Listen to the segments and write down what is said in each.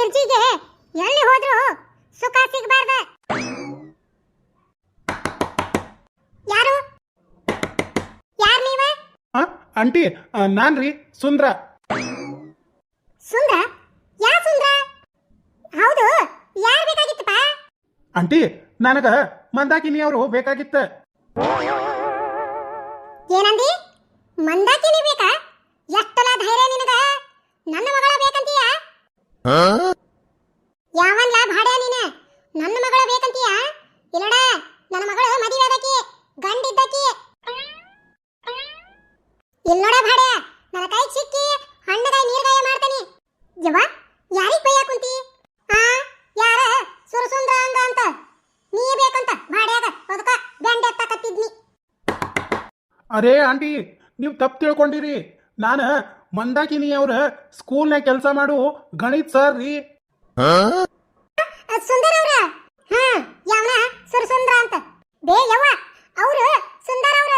ಗಿರ್ಜಿಗೆ ಎಲ್ಲಿ ಹೋದ್ರು ಸುಖ ಸಿಗಬಾರ್ದ. ಯಾರು? ಯಾರು ನೀವ? ಆ ಆಂಟಿ ಆ, ನಾನ್ರಿ ಸುಂದ್ರ. ಸುಂದ್ರ? ಯಾ ಸುಂದ್ರ? ಹೌದು ಯಾರು ಬೇಕಾಗಿತ್ತಪ್ಪ? ಆಂಟಿ ನನಗ ಮಂದಾಕಿನಿ ಅವರು ಬೇಕಾಗಿತ್ತ. ಏನಂದಿ? ಮಂದಾಕಿನಿ ಬೇಕಾ? ಎಷ್ಟಲ ಧೈರ್ಯ ನಿನಗ? ನನ್ನ ಮಗಳ ಬೇಕಂತೀಯ? ನನ್ನ ಮಗಳ ಬೇಕಂತೀಯ? ಇಲ್ಲಡ ನನ್ನ ಮಗಳು ಮದುವೆ ಆದಕಿ ಗಂಡಿದ್ದಕಿ. ಇಲ್ಲೋಡ ಭಾಡ್ಯ ನನ್ನ ಕೈ ಸಿಕ್ಕಿ ಹಣ್ಣಗಾಯಿ ನೀರ್ಗಾಯ ಮಾಡ್ತಾನಿ. ಯವ್ವ ಯಾರಿಗೆ ಬೈಯ ಕುಂತಿ? ಆ ಯಾರ? ಸುರಸುಂದ್ರ ಅಂದ ಅಂತ. ನೀ ಬೇಕಂತ ಭಾಡ್ಯಾಗ ಅದಕ್ಕ ಗಂಡ ಎತ್ತಕತ್ತಿದ್ನಿ ಅರೇ ಆಂಟಿ ನೀವು ತಪ್ಪು ತಿಳ್ಕೊಂಡಿರಿ. ನಾನು ಮಂದಾಕಿನಿ ಅವ್ರ ಸ್ಕೂಲ್ನಾಗ ಕೆಲಸ ಮಾಡು ಗಣಿತ ಸರ್ ರೀ. ಸುಂದರ ಅವ್ರ? ಹಾ, ಯಾವನ? ಸುರಸುಂದ್ರ ಅಂತ. ಬೇ, ಯವ್ವ, ಅವ್ರು ಸುಂದರ ಅವ್ರ.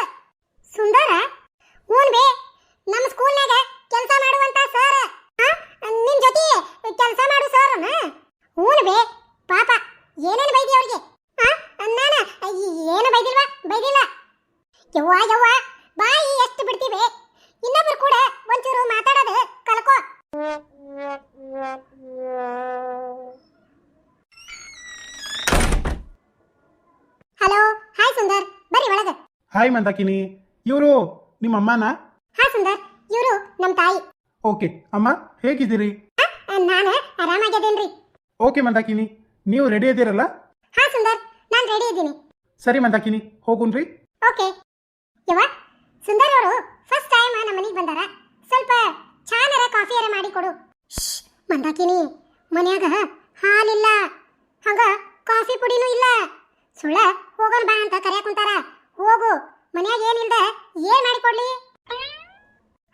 ಸುಂದರ? ಹ್ಞೂ ಬೇ ನಮ್ಮ ಸ್ಕೂಲ್ನಾಗ ಕೆಲಸ ಮಾಡುವಂತ ಸರ್ ಹಾಯ್ ಮಂದಾಕಿನಿ ಇವರು ನಿಮ್ಮ ಅಮ್ಮನ? ಹಾ ಸುಂದರ್. ಇವರು ನಮ್ಮ ತಾಯಿ. ಓಕೆ ಅಮ್ಮ ಹೇಗಿದ್ದೀರಿ? ನಾನು ಆರಾಮಾಗಿದ್ದೇನ್ರಿ ಓಕೆ ಮಂದಾಕಿನಿ ನೀವು ರೆಡಿ ಇದ್ದೀರಲ್ಲ? ಹಾ ಸುಂದರ್. ನಾನು ರೆಡಿ ಇದ್ದೀನಿ. ಸರಿ ಮಂದಾಕಿನಿ ಹೋಗುನ್ರಿ ಓಕೆ ಯವ ಸುಂದರ್ ಅವರು ಫಸ್ಟ್ ಟೈಮ್ ನಮ್ಮ ಮನೆಗೆ ಬಂದಾರ. ಸ್ವಲ್ಪ ಚಾನರ ಕಾಫಿಯರ ಮಾಡಿ ಕೊಡು. ಶ್ಶ್, ಮಂದಾಕಿನಿ ಮನ್ಯಾಗ ಹಾಲಿಲ್ಲ. ಹಂಗ ಕಾಫಿ ಪುಡಿನೂ ಇಲ್ಲ. ಸುಳ್ಳ ಹೋಗೋಣ ಬಾ ಅಂತ ಕರೆಯಕ್ ಕುಂತಾರ. ಹೋಗು. ಮನ್ಯಾಗ ಏನಿಲ್ದ ಏನ್ ಮಾಡಿಕೊಡ್ಲಿ?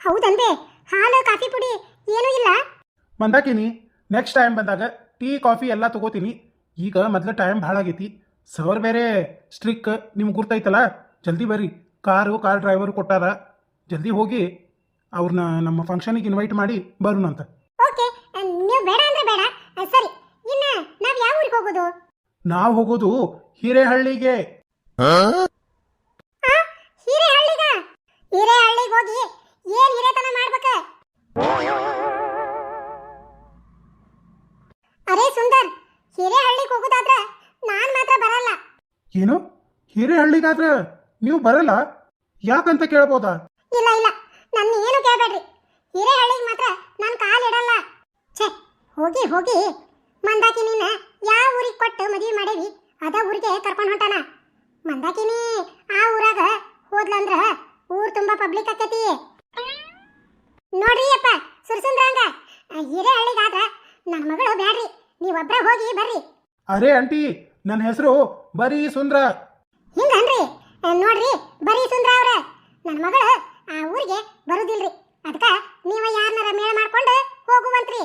ಹೌದಂದೆ ಹಾಲು ಕಾಫಿ ಪುಡಿ ಏನೂ ಇಲ್ಲ. ಮಂದಾಕಿನಿ ನೆಕ್ಸ್ಟ್ ಟೈಮ್ ಬಂದಾಗ ಟೀ ಕಾಫಿ ಎಲ್ಲ ತಗೋತೀನಿ. ಈಗ ಮೊದಲ ಟೈಮ್ ಭಾಳ ಆಗೈತಿ. ಸರ್ ಬೇರೆ ಸ್ಟ್ರಿಕ್ ನಿಮ್ಗೆ ಗುರ್ತೈತಲ್ಲ? ಜಲ್ದಿ ಬರ್ರಿ. ಕಾರು ಕಾರ್ ಡ್ರೈವರ್ ಕೊಟ್ಟಾರ. ಜಲ್ದಿ ಹೋಗಿ ಅವ್ರನ್ನ ನಮ್ಮ ಫಂಕ್ಷನಿಗೆ ಇನ್ವೈಟ್ ಮಾಡಿ ಬರೋಣಂತ ಓಕೆ ನೀವು ಬೇಡ ಅಂದ್ರೆ ಬೇಡ. ಸರಿ. ಇನ್ನ ನಾವು ಯಾವ ಊರಿಗೆ ಹೋಗೋದು? ನಾವು ಹೋಗೋದು ಹಿರೇಹಳ್ಳಿಗ ಹಿರೇಹಳ್ಳಿಗೆ ಹೋಗಿ ಏನ್ ಹಿರೇತನ ಮಾಡ್ಬೇಕ? ಅರೇ ಸುಂದರ್ ಹಿರೇಹಳ್ಳಿಗೆ ಹೋಗೋದಾದ್ರ ನಾನ್ ಮಾತ್ರ ಬರಲ್ಲ. ಏನು? ಹಿರೇಹಳ್ಳಿಗಾದ್ರೆ ನೀವು ಬರಲ್ಲ? ಯಾಕಂತ ಕೇಳ್ಬೋದಾ? ಇಲ್ಲ ಇಲ್ಲ ನನ್ನ ಏನು ಕೇಳಬೇಡ್ರಿ. ಹಿರೇಹಳ್ಳಿಗೆ ಮಾತ್ರ ನಾನು ಇಡಲ್ಲ. ಛೇ ಹೋಗಿ ಹೋಗಿ. ಮಂದಾಕಿನಿನ ಯಾವ ಊರಿಗೆ ಕೊಟ್ಟು ಮದುವೆ ಮಾಡೇವಿ? ಅದ ಊರಿಗೆ ಕರ್ಕೊಂಡು ಹೊಂಟಾನ. ಮಂದಾಕಿನಿ ಆ ಊರಾಗ ಹೋದ್ಲಂದ್ರ ಊರ್ ತುಂಬಾ ಪಬ್ಲಿಕ್ ಆಕತಿ. ನೋಡ್ರಿ ಅಪ್ಪ ಹೀರಿ ಹಳ್ಳಿಗಾದ ನನ್ನ ಮಗಳು ಬ್ಯಾಡ್ರಿ. ನೀವೊಬ್ರ ಹೋಗಿ ಬರ್ರಿ. ಅರೇ ಆಂಟಿ ನನ್ನ ಹೆಸರು ಬರೀ ಸುಂದ್ರ. ಹಿಂಗನ್ರಿ ನೋಡ್ರಿ ಬರೀ ಸುಂದ್ರ ಅವ್ರ. ನನ್ನ ಮಗಳು ಆ ಊರಿಗೆ ಬರುದಿಲ್ರಿ. ಅದಕ್ಕ ನೀವ ಯಾರನ್ನಾರ ಮೇಳ ಮಾಡ್ಕೊಂಡು ಹೋಗುವಂತ್ರಿ.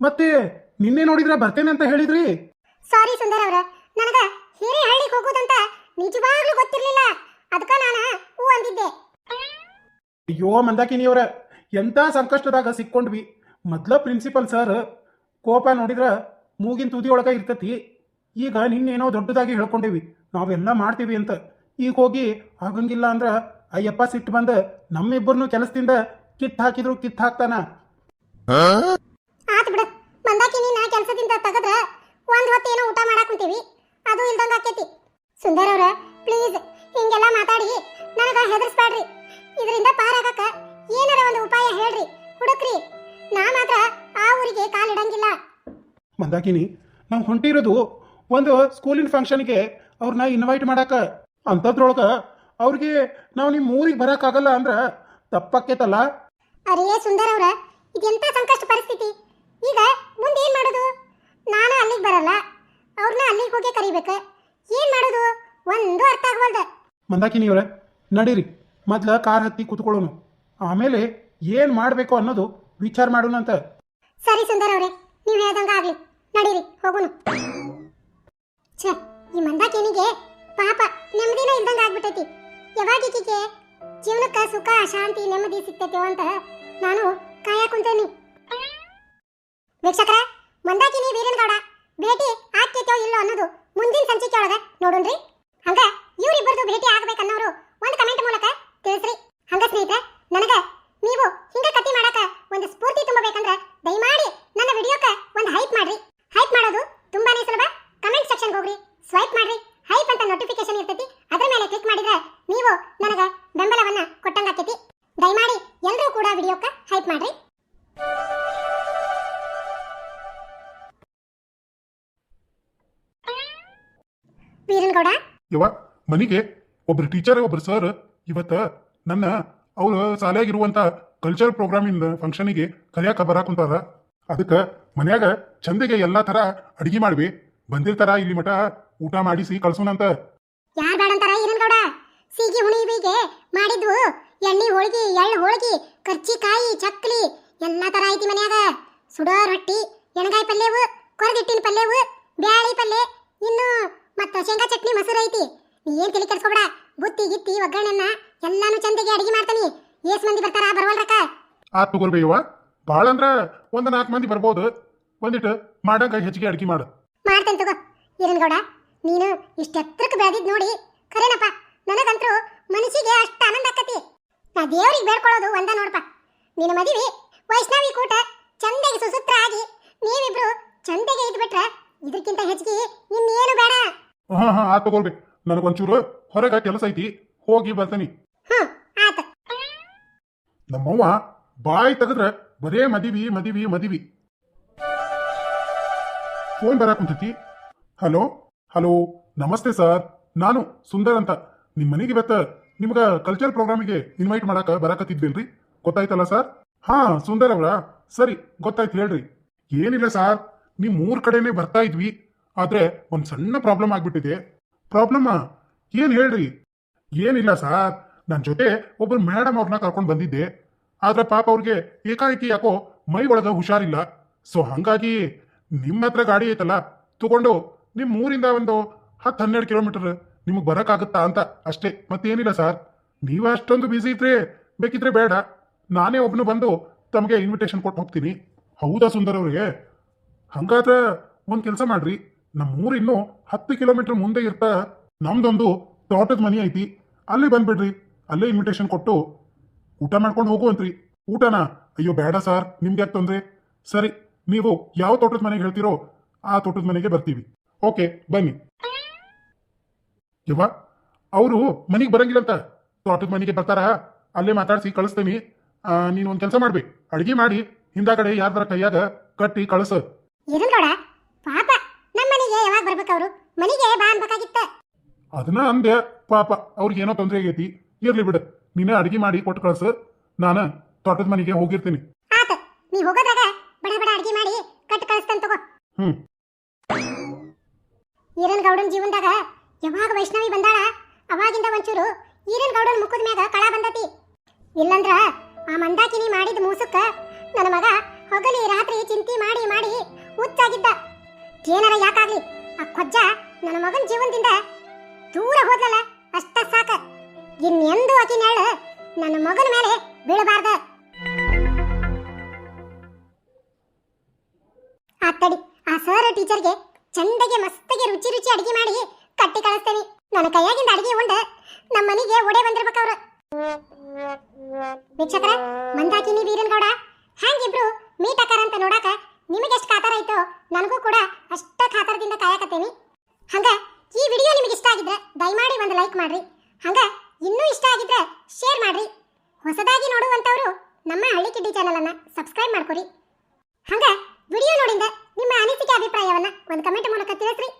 ಮತ್ತೆ ನಿನ್ನೆ ನೋಡಿದ್ರೆ ಬರ್ತೇನೆ ಅಂತ ಹೇಳಿದ್ರಿ? ಸಾರಿ ಸುಂದರ ಅವ್ರ ನನಗ ಹಿರೇಹಳ್ಳಿಗೆ ಹೋಗೋದಂತ ನಿಜವಾಗ್ಲೂ ಗೊತ್ತಿರ್ಲಿಲ್ಲ. ಅದಕ್ಕ ನಾನು ಹೂ ಅಂದಿದ್ದೆ. ಅಯ್ಯೋ ಮಂದಾಕಿನಿಯವರ ಎಂಥ ಸಂಕಷ್ಟದಾಗ ಸಿಕ್ಕೊಂಡ್ವಿ. ಮೊದ್ಲ ಪ್ರಿನ್ಸಿಪಲ್ ಸರ್ ಕೋಪ ನೋಡಿದ್ರ ಮೂಗಿನ ತುದಿ ಒಳಗ ಇರ್ತತಿ. ಈಗ ನಿನ್ನೇನೋ ದೊಡ್ಡದಾಗಿ ಹೇಳ್ಕೊಂಡೇವಿ. ನಾವೆಲ್ಲ ಮಾಡ್ತೀವಿ ಅಂತ. ಈಗ ಹೋಗಿ ಆಗಂಗಿಲ್ಲ ಅಂದ್ರ ಅಯ್ಯಪ್ಪ ಸಿಟ್ಟು ಬಂದ ನಮ್ಮಿಬ್ಬರನ್ನು ಕೆಲಸದಿಂದ ಕಿತ್ ಹಾಕಿದ್ರು ಕಿತ್ ಹಾಕ್ತಾನ. ಆತ್ ಬಿಡು. ಮಂದಾಕಿನಿ ನಾ ಕೆಲಸದಿಂದ ತೆಗದ್ರ ಒಂದ್ ಹೊತ್ತೇನೋ ಊಟ ಮಾಡಕ್ ಕುಂತೀವಿ. ಅದು ಇಲ್ದಂಗ ಆಕೇತಿ. ಸುಂದರ ಅವ್ರ ಪ್ಲೀಸ್ ಹಿಂಗೆಲ್ಲ ಮಾತಾಡಿ ನನಗ ಹೆದರ್ಸ್ಬೇಡ್ರಿ ಇದರಿಂದ ಪಾರಾಗಕ ಏನಾರ ಒಂದು ಉಪಾಯ ಹೇಳ್ರಿ ಹುಡುಕ್ರಿ. ನಾ ಮಾತ್ರ ಆ ಊರಿಗೆ ಕಾಲಿಡಂಗಿಲ್ಲ ಮಂದಾಕಿನಿ ನಾವು ಹೊಂಟಿರೋದು ಒಂದು ಸ್ಕೂಲಿನ ಫಂಕ್ಷನ್ಗೆ ಅವ್ರನ್ನ ಇನ್ವೈಟ್ ಮಾಡಾಕ. ಅಂಥದ್ರೊಳಗ ಅವ್ರಿಗೆ ನಾವು ನಿಮ್ಮ ಊರಿಗೆ ಬರೋಕ್ಕಾಗಲ್ಲ ಅಂದ್ರ ತಪ್ಪಾಕೇತಲ್ಲ ಅರೇ ಸುಂದರ ಅವ್ರ ಇದೆಂತ ಸಂಕಷ್ಟ ಪರಿಸ್ಥಿತಿ? ಈಗ ಮುಂದೆ ಏನ್ ಮಾಡೋದು? ನಾನು ಅಲ್ಲಿಗೆ ಬರಲ್ಲ ಅವ್ರನ್ನ ಅಲ್ಲಿಗೆ ಹೋಗಿ ಕರಿಬೇಕು ಏನ್ ಮಾಡೋದು ಒಂದು ಅರ್ಥ ಆಗವಲ್ದ ಮಂದಾಕಿನಿಯವರೇ ನಡೀರಿ. ಮೊದ್ಲ ಕಾರ್ ಹತ್ತಿ ಕೂತ್ಕೊಳ್ಳೋನು. ಆಮೇಲೆ ಏನು ಮಾಡಬೇಕು ಅನ್ನೋದು ವಿಚಾರ ಮಾಡೋಣ ಅಂತ. ಸರಿ ಸುಂದರ ಅವ್ರೆ, ನೀವು ಹೇಳ್ದಂಗೆ ಆಗ್ಲಿ. ನಡೀರಿ, ಹೋಗೋಣ. ಛೇ, ಈ ಮಂದಾಕಿನಿಗೆ ಪಾಪ ನೆಮ್ಮದಿನ ಇಲ್ದಂಗ ಆಗ್ಬಿಟ್ಟೈತಿ. ಯಾವಾಗ ಈಕಿಗೆ ಜೀವನಕ್ಕ ಸುಖ, ಶಾಂತಿ, ನೆಮ್ಮದಿ ಸಿಗ್ತೈತೆ ಅಂತ ನಾನು ಕಾಯ ಕುಂತೇನಿ. ವೀಕ್ಷಕರ, ಮಂದಾಕಿನಿ ವೀರನಗೌಡ ಭೇಟಿ ಆಗ್ತೈತೋ ಇಲ್ಲೋ ಅನ್ನೋದು ಮುಂದಿನ ಸಂಚಿಕೆ ಒಳಗೆ ನೋಡೋಣ್ರಿ. ಹಂಗ ಇವ್ರಿಬ್ಬರದು ಭೇಟಿ ಆಗ್ಬೇಕನ್ನೋರು ಒಂದು ಕಮೆಂಟ್ ಮೂಲಕ ತಿಳಿಸ್ರಿ. ಹಂಗ ಸ್ನೇಹಿತರೆ, ನನಗ ನೀವು ಹಿಂಗ ಕತಿ ಮಾಡಾಕ ಒಂದು ಸ್ಫೂರ್ತಿ ತುಂಬಬೇಕಂದ್ರ ದಯಮಾಡಿ ನನ್ನ ವಿಡಿಯೋಕ ಒಂದು ಹೈಪ್ ಮಾಡ್ರಿ. ಹೈಪ್ ಮಾಡೋದು ತುಂಬಾನೇ ಸುಲಭ. ಕಮೆಂಟ್ ಸೆಕ್ಷನ್ ಹೋಗ್ರಿ ಸ್ವೈಪ್ ಮಾಡ್ರಿ. ಹೈಪ್ ಅಂತ ನೋಟಿಫಿಕೇಶನ್ ಇರ್ತೈತಿ, ಅದರ ಮೇಲೆ ಕ್ಲಿಕ್ ಮಾಡಿದ್ರೆ ನೀವು ನನಗ ಬೆಂಬಲವನ್ನ ಕೊಟ್ಟಂಗಾಕೈತಿ. ದಯಮಾಡಿ ಎಲ್ಲರೂ ಕೂಡ ವಿಡಿಯೋಕ ಹೈಪ್ ಮಾಡ್ರಿ. ವೀರನಗೌಡ ಮನೆಗೆ ಒಬ್ರು ಟೀಚರ್ ಒಬ್ರು ಸರ್ ಇವತ್ತ ನನ್ನ ಅವ್ರು ಶಾಲೆಯಾಗಿರುವಂತ ಕಲ್ಚರ್ ಪ್ರೋಗ್ರಾಮಿಂದ ಫಂಕ್ಷನಿಗೆ ಕಲಿಯಾಕ ಬರಾಕ್ ಅದಕ್ಕೆ ಮನ್ಯಾಗ ಚಂದಿಗೆ ಎಲ್ಲಾ ತರ ಅಡಿಗೆ ಮಾಡ್ವಿ. ಬಂದಿರ್ತಾರ ಇಲ್ಲಿ ಮಠ, ಊಟ ಮಾಡಿಸಿ ಕಳ್ಸೋಣಂತ. ಯಾರ್ ಬೇಡಂತಾರ ಈರನ್ಗೌಡ ಸೀಗಿ ಹುಣಿವಿಗೆ ಮಾಡಿದ್ವು ಎಣ್ಣಿ ಹೋಳಿಗೆ, ಎಳ್ಳು ಕರ್ಚಿ ಕರ್ಚಿಕಾಯಿ ಚಕ್ಲಿ, ಎಲ್ಲಾ ತರ ಐತಿ ಮನ್ಯಾಗ. ಸುಡೋ ರೊಟ್ಟಿ, ಎಣಗಾಯಿ ಪಲ್ಯವು ಕೊರದಿಟ್ಟಿನ ಪಲ್ಯವು ಬ್ಯಾಳಿ ಪಲ್ಯ ಇನ್ನು ಮತ್ತ ಶೇಂಗಾ ಚಟ್ನಿ ಮೊಸರು ಐತಿ ಏನ್ ತಲೆ ಕೆಡ್ಸ್ಕೊಬೇಡ. ಬುತ್ತಿ ಗಿತ್ತಿ ಒಗ್ಗರಣೆನ್ನ ಎಲ್ಲಾನು ಚಂದಗೆ ಅಡಿಗೆ ಮಾಡ್ತಾನಿ. ಏಸ್ ಮಂದಿ ಬರ್ತಾರ ಬರವಲ್ರಕ್ಕ ಆ ತಗೋರ್ಬೇ ಯವ್ವ. ಭಾಳ ಅಂದ್ರ ಒಂದ್ ನಾಲ್ಕು ಮಂದಿ ಬರ್ಬೋದು. ಬಂದಿಟ್ಟು ಮಾಡಂಗ ಹೆಚ್ಚಿಗೆ ಅಡಿಗೆ ಮಾಡು. ಮಾಡ್ತೇನೆ ತಗೋ. ಈರನ್ಗೌಡ ನೀನು ಇಷ್ಟೆತ್ತರಕ್ಕೆ ಬೆಳೆದಿದ್ ನೋಡಿ. ಖರೇನಪ್ಪ ನನಗಂತರೂ ಮನಸ್ಸಿಗೆ ಅಷ್ಟ ಆನಂದ ಆಕತಿ. ನಾ ದೇವ್ರಿಗೆ ಬೇಡ್ಕೊಳ್ಳೋದು ಒಂದ ನೋಡಪ್ಪ. ನಿನ್ನ ಮದಿವಿ ವೈಷ್ಣವಿ ಕೂಟ ಚಂದಗೆ ಸುಸೂತ್ರ ಆಗಿ ನೀವಿಬ್ರು ಚಂದಗೆ ಇದ್ಬಿಟ್ರೆ ಇದಕ್ಕಿಂತ ಹೆಚ್ಚಿಗೆ ಇನ್ನೇನು ಬೇಡ. ಹಾ ಹಾ ಆತ್ ತಗೋರ್ಬೇ ನನಗೊಂಚೂರು ಹೊರಗ ಕೆಲಸ ಐತಿ ಹೋಗಿ ಬರ್ತೀನಿ. ನಮ್ಮವ್ವ ಬಾಯಿ ತೆಗೆದ್ರ ಬರೇ ಮದಿವಿ ಮದಿವಿ ಮದಿವಿ. ಫೋನ್ ಬರ ಕುಂತೈತಿ. ಹಲೋ ಹಲೋ ನಮಸ್ತೆ ಸರ್ ನಾನು ಸುಂದರ್ ಅಂತ. ನಿಮ್ಮ ಮನೆಗೆ ಇವತ್ತ ನಿಮ್ಗ ಕಲ್ಚರ್ ಪ್ರೋಗ್ರಾಮಿಗೆ ಇನ್ವೈಟ್ ಮಾಡಕ ಬರಾಕತ್ತಿದ್ವಿಲ್ರಿ? ಗೊತ್ತಾಯ್ತಲ್ಲ ಸರ್? ಹಾ ಸುಂದರ್ ಅವರ. ಸರಿ ಗೊತ್ತಾಯ್ತು ಹೇಳ್ರಿ. ಏನಿಲ್ಲ ಸರ್ ನಿಮ್ಮ ಮೂರ್ ಕಡೆನೆ ಬರ್ತಾ ಇದ್ವಿ ಆದ್ರೆ ಒಂದ್ ಸಣ್ಣ ಪ್ರಾಬ್ಲಮ್ ಆಗ್ಬಿಟ್ಟಿದೆ. ಪ್ರಾಬ್ಲಮ್? ಏನು ಹೇಳ್ರಿ? ಏನಿಲ್ಲ ಸರ್. ನನ್ನ ಜೊತೆ ಒಬ್ಬರು ಮೇಡಮ್ ಅವ್ರನ್ನ ಕರ್ಕೊಂಡು ಬಂದಿದ್ದೆ. ಆದ್ರೆ ಪಾಪ ಅವ್ರಿಗೆ ಏಕಾಏಕಿ ಯಾಕೋ ಮೈ ಒಳಗ ಹುಷಾರಿಲ್ಲ. ಸೊ ಹಂಗಾಗಿ ನಿಮ್ಮ ಹತ್ರ ಗಾಡಿ ಐತಲ್ಲ, ತಗೊಂಡು ನಿಮ್ಮ ಊರಿಂದ ಒಂದು ಹತ್ತು ಹನ್ನೆರಡು ಕಿಲೋಮೀಟರ್ ನಿಮಗೆ ಬರೋಕ್ಕಾಗುತ್ತಾ ಅಂತ ಅಷ್ಟೇ. ಮತ್ತೇನಿಲ್ಲ ಸರ್. ನೀವು ಅಷ್ಟೊಂದು ಬ್ಯುಸಿ ಇದ್ರೆ ಬೇಕಿದ್ರೆ ಬೇಡ. ನಾನೇ ಒಬ್ಬನು ಬಂದು ತಮಗೆ ಇನ್ವಿಟೇಷನ್ ಕೊಟ್ಟು ಹೋಗ್ತೀನಿ. ಹೌದಾ ಸುಂದರ್ ಅವ್ರಿಗೆ? ಹಂಗಾದ್ರೆ ಒಂದು ಕೆಲಸ ಮಾಡ್ರಿ. ನಮ್ಮ ಇನ್ನೂ ಹತ್ತು ಕಿಲೋಮೀಟರ್ ಮುಂದೆ ಇರ್ತಾ ನಮ್ದೊಂದು ತೋಟದ ಮನೆ ಐತಿ. ಅಲ್ಲಿ ಬಂದ್ಬಿಡ್ರಿ. ಅಲ್ಲೇ ಇನ್ವಿಟೇಷನ್ ಕೊಟ್ಟು ಊಟ ಮಾಡ್ಕೊಂಡು ಹೋಗುವಂತ್ರಿ ಊಟನಾ? ಅಯ್ಯೋ, ಬೇಡ ಸರ್. ನಿಮ್ಗೆ ಯಾಕೆ ತೊಂದ್ರೆ? ಸರಿ, ನೀವು ಯಾವ ತೋಟದ ಮನೆಗೆ ಹೇಳ್ತೀರೋ ಆ ತೋಟದ ಮನೆಗೆ ಬರ್ತೀವಿ. ಓಕೆ, ಬನ್ನಿ. ಯವ್ವ, ಅವರು ಮನೆಗೆ ಬರಂಗಿಲ್ಲಂತ ತೋಟದ ಮನೆಗೆ ಬರ್ತಾರ? ಅಲ್ಲೇ ಮಾತಾಡಿಸಿ ಕಳಿಸ್ತೀನಿ. ನೀನು ಒಂದು ಕೆಲಸ ಮಾಡ್ಬೇಕು ಅಡಿಗೆ ಮಾಡಿ. ಹಿಂದಾಗಡೆ ಬರ ಕೈಯಾಗ ಕಟ್ಟಿ ಕಳಿಸು ಈರನ್ಗೌಡ ಪಾಪ ನಮ್ಮ ಮನೆಗೆ ಯಾವಾಗ ಬರ್ಬೇಕು ಅವರು ಮನೆಗೆ ಬಾ ಅನ್ಬೇಕಾಗಿತ್ತ. ಅದನ್ನ ಅಂದೆ ಪಾಪ ಅವ್ರಿಗೆ ಏನೋ ತೊಂದರೆ ಆಗೈತಿ. ಇರ್ಲಿ ಬಿಡು. ನೀನೇ ಅಡಿಗೆ ಮಾಡಿ ಕೊಟ್ಟು ಕಳ್ಸು. ನಾನು ತೋಟದ ಮನೆಗೆ ಹೋಗಿರ್ತೀನಿ. ಆತ ನೀ ಹೋಗೋದಾಗ ಬಡ ಬಡ ಅಡಿಗೆ ಮಾಡಿ ಕಟ್ ಕಳಿಸ್ತಂತ ತಗೋ. ಹ್ಮ್. ಈರನ್ ಗೌಡನ್ ಜೀವನದಾಗ ಯಾವಾಗ ವೈಷ್ಣವಿ ಬಂದಾಳ ಅವಾಗಿಂದ ಒಂಚೂರು ಈರನ್ ಗೌಡನ್ ಮುಖದ ಮ್ಯಾಗ ಕಳ ಬಂದತಿ. ಇಲ್ಲಂದ್ರ ಆ ಮಂದಾಕಿನಿ ಮಾಡಿದ ಮೂಸಕ್ಕ ನನ್ನ ಮಗ ಹೋಗಲಿ ರಾತ್ರಿ ಚಿಂತಿ ಮಾಡಿ ಮಾಡಿ ಹುಚ್ಚಾಗಿದ್ದ. ಏನಾರ ಯಾಕಾಗ್ಲಿ? ಆ ಕೊಜ್ಜ ನನ್ನ ಮಗನ ಜೀವನದಿಂದ ದೂರ ಹೋದ್ಲಲ್ಲ ಅಷ್ಟ ಸಾಕ. ಇನ್ನೆಂದು ಆಕಿ ನೆರಳು ನನ್ನ ಮಗನ ಮೇಲೆ ಬೀಳಬಾರ್ದ. ಆ ತಡಿ ಆ ಸರ್ ಟೀಚರ್ಗೆ ಚಂದಗೆ ಮಸ್ತಗೆ ರುಚಿ ರುಚಿ ಅಡಿಗೆ ಮಾಡಿ ಕಟ್ಟಿ ಕಳಿಸ್ತೇನೆ. ನನ್ನ ಕೈಯಾಗಿಂದ ಅಡಿಗೆ ಉಂಡ ನಮ್ಮ ಮನೆಗೆ ಒಡೆ ಬಂದಿರ್ಬೇಕವ್ರು ವೀಕ್ಷಕರ, ಮಂದಾಕಿನಿ ವೀರನ್ಗೌಡ, ಹ್ಯಾಂಗಿಬ್ರು ಮೀಟ್ ಆಕಾರ ಅಂತ ನೋಡಾಕ ನಿಮಗೆ ಎಷ್ಟು ಕಾತರ ಐತೋ ನನಗೂ ಕೂಡ ಅಷ್ಟ ಕಾತರದಿಂದ ಕಾಯಕತ್ತೇನಿ. ಹಂಗ, ಈ ವಿಡಿಯೋ ನಿಮಗೆ ಇಷ್ಟ ಆಗಿದ್ರೆ ದಯಮಾಡಿ ಒಂದು ಲೈಕ್ ಮಾಡ್ರಿ. ಹಂಗ, ಇನ್ನೂ ಇಷ್ಟ ಆಗಿದ್ರೆ ಶೇರ್ ಮಾಡ್ರಿ. ಹೊಸದಾಗಿ ನೋಡುವಂತವರು ನಮ್ಮ ಹಳ್ಳಿ ಕಿಡ್ಡಿ ಚಾನಲ್ ಅನ್ನ ಸಬ್ಸ್ಕ್ರೈಬ್ ಮಾಡ್ಕೊರಿ. ಹಂಗ ವಿಡಿಯೋ ನೋಡಿದ ನಿಮ್ಮ ಅನಿಸಿಕೆ ಅಭಿಪ್ರಾಯವನ್ನ ಒಂದು ಕಮೆಂಟ್ ಮೂಲಕ ತಿಳಿಸ್ರಿ.